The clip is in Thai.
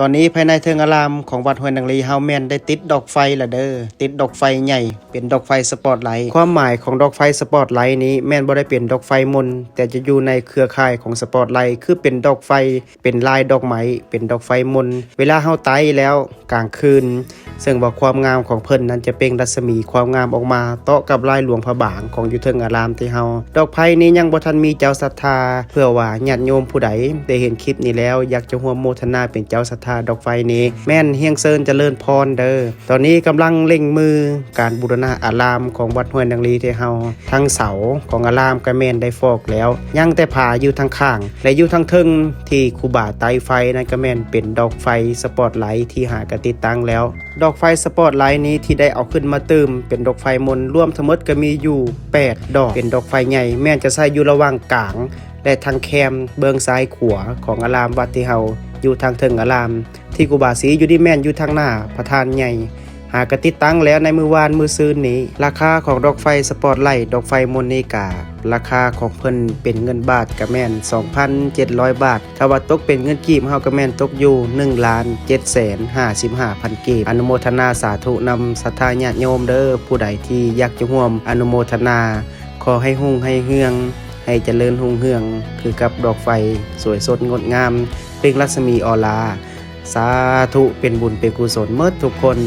ตอนนี้ภายในเทิงอารามของวัดห้วยนางลีเฮาแมนได้ติดดอกไฟละเด้อติดดอกไฟใหญ่เป็นดอกไฟสปอตไลท์ความหมายของดอกไฟสปอตไลท์นี้แม่นบ่ได้เป็นดอกไฟมนแต่จะอยู่ในเครือข่ายของสปอตไลท์คือเป็นดอกไฟ เป็นลายดอกไม้เป็นดอกไฟมนเวลาเฮาไตแล้วกลางคืน ซึ่งว่าความงามของเพิ่นนั้นจะเปล่งรัศมีความงามออกมาเตาะกับลายหลวงพระบางของอยู่เทิงอารามที่เฮาดอกไผ่นี้ยังบ่ทันมีเจ้าศรัทธา เพื่อว่าญาติโยมผู้ใดได้เห็นคลิปนี้แล้วอยากจะร่วมโมทนาเป็นเจ้าศรัทธาดอกไฟนี้ แม่นเฮียงเซินเจริญพรเดอ้อตอนนี้กำลังเร่งมือการบูรณะอารามของวัดห้วยนางลีที่เฮาทั้งเสาของอารามก็แม่นได้ฟอกแล้วยังแต่ผาอยู่ทางข้าง และอยู่ทางเทึงที่ครูบาไตไฟนั่นก็แม่นเป็นดอกไฟสปอตไลท์ที่หากติดตั้งแล้ว ดอกไฟสปอตไลท์นี้ที่ได้เอาขึ้นมาเติมเป็นดอกไฟมนร่วมทั้งหมดก็มีอยู่ 8 ดอกเป็นดอกไฟใหญ่แม่นจะใส่อยู่ระหว่างกลางและทางแคมเบื้องซ้ายขวาของอารามวัดที่เฮา อยู่ทางเทิงอาราม ที่กูบาสีอยู่ที่แม่นอยู่ทางหน้าประธานใหญ่ หากติดตั้งแล้วในมือวานมือซื้อนี้ ราคาของดอกไฟสปอตไลท์ดอกไฟมนต์นีการาคาของเพิ่นเป็นเงินบาทก็แม่น 2,700 บาทถ้าว่าตกเป็นเงินกีบเฮาก็แม่นตกอยู่1ล้าน7แสน55,000กีบอนุโมทนาสาธุนำศรัทธาญาติโยมเด้อผู้ใดที่อยากจะร่วมอนุโมทนา ขอให้หุ่งให้เฮืองให้เจริญหุ่งเฮือง คือกับดอกไฟสวยสดงดงาม เปล่งรัศมีออลา สาธุเป็นบุญเป็นกุศลเมื่อทุกคน